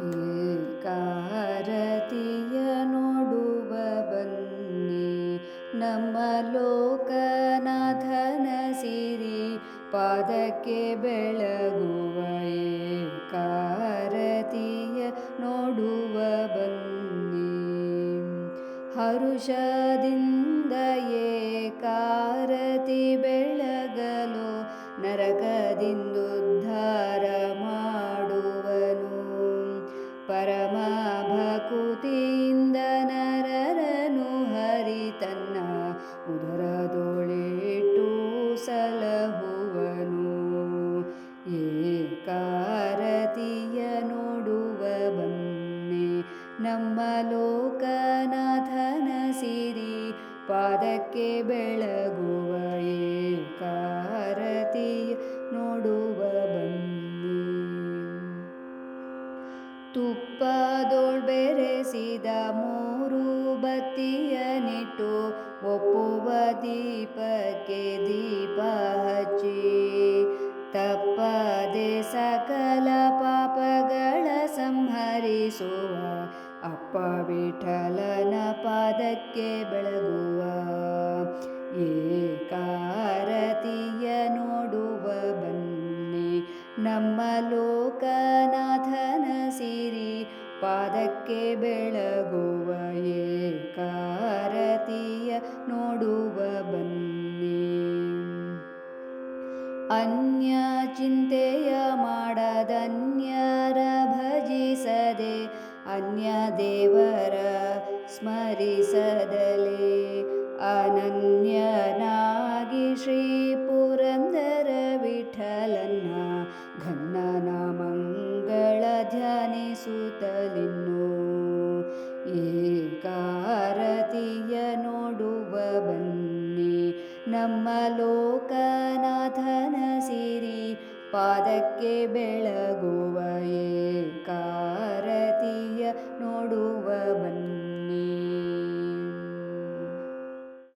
ಏಕಾರತಿಯ ನೋಡುವ ಬನ್ನಿ, ನಮ್ಮ ಲೋಕನಾಥನ ಸಿರಿ ಪಾದಕ್ಕೆ ಬೆಳಗುವ ಕಾರತಿಯ ನೋಡುವ ಬನ್ನಿ. ಹರುಷದಿಂದ ಏ ಕಾರತಿ ಬೆಳಗಲು ನರಕದಿಂದುದ್ಧಾರ ಪರಮ ಭಕುತಿಯಿಂದ ಹರಿ ತನ್ನ ಉದರದೊಳಿಟ್ಟು ಸಲಹುವನು. ಏಕಾರತಿಯ ನೋಡುವ ಬನ್ನಿ ನಮ್ಮ ಲೋಕನಾಥನ ಸಿರಿ ಪಾದಕ್ಕೆ ಬೆಳಗುವ ತುಪ್ಪದೋಳ್ ಬೆರೆಸಿದ ಮೂರು ಬತ್ತಿಯನಿಟ್ಟು ಒಪ್ಪುವ ದೀಪಕ್ಕೆ ದೀಪ ಹಚ್ಚಿ, ತಪ್ಪದೆ ಸಕಲ ಪಾಪಗಳ ಸಂಹರಿಸುವ, ಅಪ್ಪ ವಿಠಲನ ಪಾದಕ್ಕೆ ಬೆಳಗುವ, ಏಕಾರತಿಯ ನೋಡುವ ಬನ್ನಿ ನಮ್ಮ ಸಿರಿ ಪಾದಕ್ಕೆ ಬೆಳಗುವ ಏಕಾರತಿಯ ನೋಡುವ ಬನ್ನಿ. ಅನ್ಯ ಚಿಂತೆಯ ಮಾಡದನ್ಯರ ಭಜಿಸದೆ, ಅನ್ಯ ದೇವರ ಸ್ಮರಿಸದಲೇ. ಅನನ್ಯನಾಗಿ ಶ್ರೀ ಪುರಂದರ ವಿಠಲನ್ನ ಘನ್ನನ ಧ್ಯಾನಿಸುತ್ತಲಿನ್ನು ಏಕಾರತಿಯ ನೋಡುವ ಬನ್ನಿ. ನಮ್ಮ ಲೋಕನಾಥನ ಸಿರಿ ಪಾದಕ್ಕೆ ಬೆಳಗುವ ಬನ್ನಿ